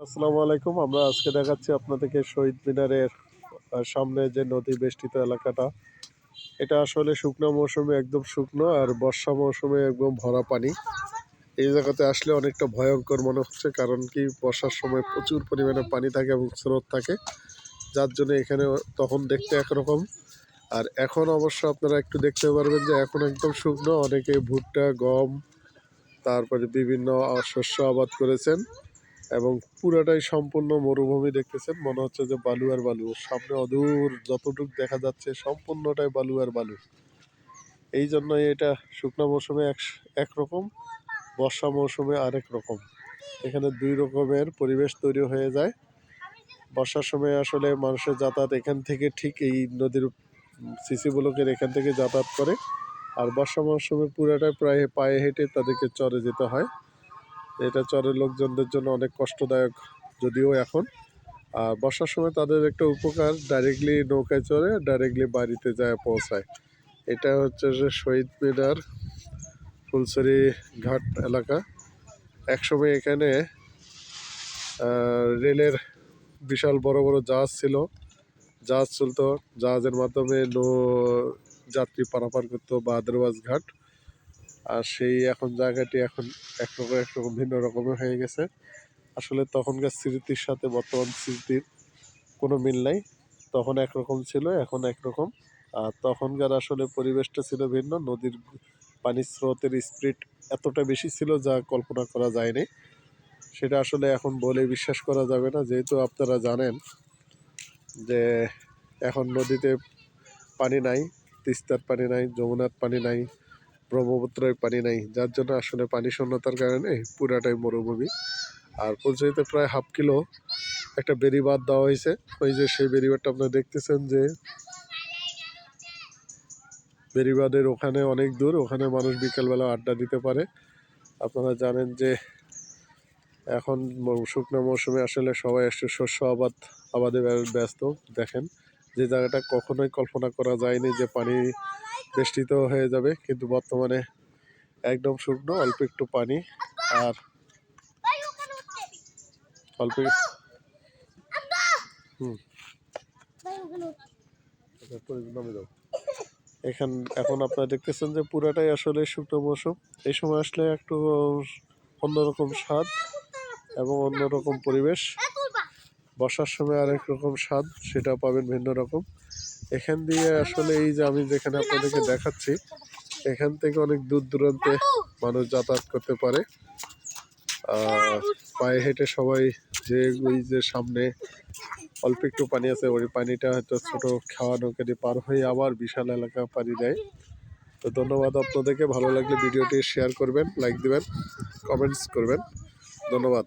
আসসালামু আলাইকুম। আমরা আজকে দেখাচ্ছি আপনাদেরকে শহীদ মিনারের সামনে যে নদী বেষ্টিত এলাকাটা। এটা আসলে শুকনো মৌসুমে একদম শুকনো আর বর্ষা মৌসুমে একদম ভরা পানি। এই জায়গাতে আসলে অনেকটা ভয়ঙ্কর মনে হচ্ছে, কারণ কি বর্ষার সময় প্রচুর পরিমাণে পানি থাকে এবং স্রোত থাকে। যার জন্য এখানে তখন দেখতে একরকম। আর এখন অবশ্য আপনারা একটু দেখতে পারবেন যে এখন একদম শুকনো। অনেকে ভুট্টা, গম, তারপরে বিভিন্ন শস্য আবাদ করেছেন। এবং পুরাটাই সম্পূর্ণ মরুভূমি দেখতেছেন। মনে হচ্ছে যে বালু আর বালু। সামনে অদূর যতটুক দেখা যাচ্ছে সম্পূর্ণটাই বালু আর বালু। এই জন্য এটা শুকনো মৌসুমে এক একরকম বর্ষা মৌসুমে আরেক রকম। এখানে দুই রকমের পরিবেশ তৈরি হয়ে যায়। বর্ষার সময় আসলে মানুষের যাতায়াত এখান থেকে ঠিক এই নদীর সিসি ব্লকের এখান থেকে যাতায়াত করে। আর বর্ষা মৌসুমে পুরাটাই প্রায় পায়ে হেঁটে তাদেরকে চরে যেতে হয়। এটা চরের লোকজনদের জন্য অনেক কষ্টদায়ক যদিও এখন। আর বর্ষার সময় তাদের একটা উপকার ডাইরেক্টলি নৌকায় চড়ে ডাইরেক্টলি বাড়িতে যায়, পৌঁছায়। এটা হচ্ছে যে শহীদ মিনার ফুলছড়ি ঘাট এলাকা। একসময় এখানে রেলের বিশাল বড় বড় জাহাজ ছিল। জাহাজ চলতো। জাহাজের মাধ্যমে নৌ, যাত্রী পারাপার করতো বাদরবাজ ঘাট। আর সেই এখন জায়গাটি এখন একরকম একরকম ভিন্ন রকমের হয়ে গেছে। আসলে তখনকার স্মৃতির সাথে বর্তমান স্মৃতির কোনো মিল নাই। তখন একরকম ছিল, এখন একরকম আর তখনকার আসলে পরিবেশটা ছিল ভিন্ন। নদীর পানির স্রোতের স্পিড এতটা বেশি ছিল যা কল্পনা করা যায়নি। সেটা আসলে এখন বলে বিশ্বাস করা যাবে না। যেহেতু আপনারা জানেন যে এখন নদীতে পানি নাই, তিস্তার পানি নাই, যমুনার পানি নাই ব্রহ্মপুত্রের পানি নাই। যার জন্য আসলে পানি শূন্যতার কারণে পুরাটাই মরুভূমি। আর পঞ্চায়েতে প্রায় হাফ কিলো একটা বেরিবাদ দেওয়া হয়েছে। ওই যে সেই বেরিবাদটা আপনারা দেখতেছেন যে বেরিবাদের ওখানে অনেক দূর, ওখানে মানুষ বিকেলবেলা আড্ডা দিতে পারে। আপনারা জানেন যে এখন শুকনো মৌসুমে আসলে সবাই একটু শস্য আবাদ, আবাদে ব্যস্ত, দেখেন। যে জায়গাটা কখনোই কল্পনা করা যায়নি যে পানি বেষ্টিত হয়ে যাবে, কিন্তু বর্তমানে একদম শুকনো, অল্প একটু পানি আর অল্প হুম। এখান, এখন আপনারা দেখতেছেন যে পুরাটাই আসলে শুকনো মৌসুম এই সময় আসলে একটু অন্যরকম স্বাদ এবং অন্যরকম পরিবেশ বর্ষার সময় আরেক রকম স্বাদ সেটা পাবেন ভিন্ন রকম। এখান দিয়ে আসলে এই যে আমি যেখানে আপনাদেরকে দেখাচ্ছি, এখান থেকে অনেক দূর দূরান্তে মানুষ যাতায়াত করতে পারে। পায়ে হেঁটে সবাই যে ওই যে সামনে অল্প একটু পানি আছে, ওই পানিটা হয়তো ছোটো খাওয়া নৌকা দিয়ে পার হয়ে আবার বিশাল এলাকা পানি দেয়। তো ধন্যবাদ আপনাদেরকে, ভালো লাগলে ভিডিওটি শেয়ার করবেন, লাইক দিবেন, কমেন্টস করবেন। ধন্যবাদ।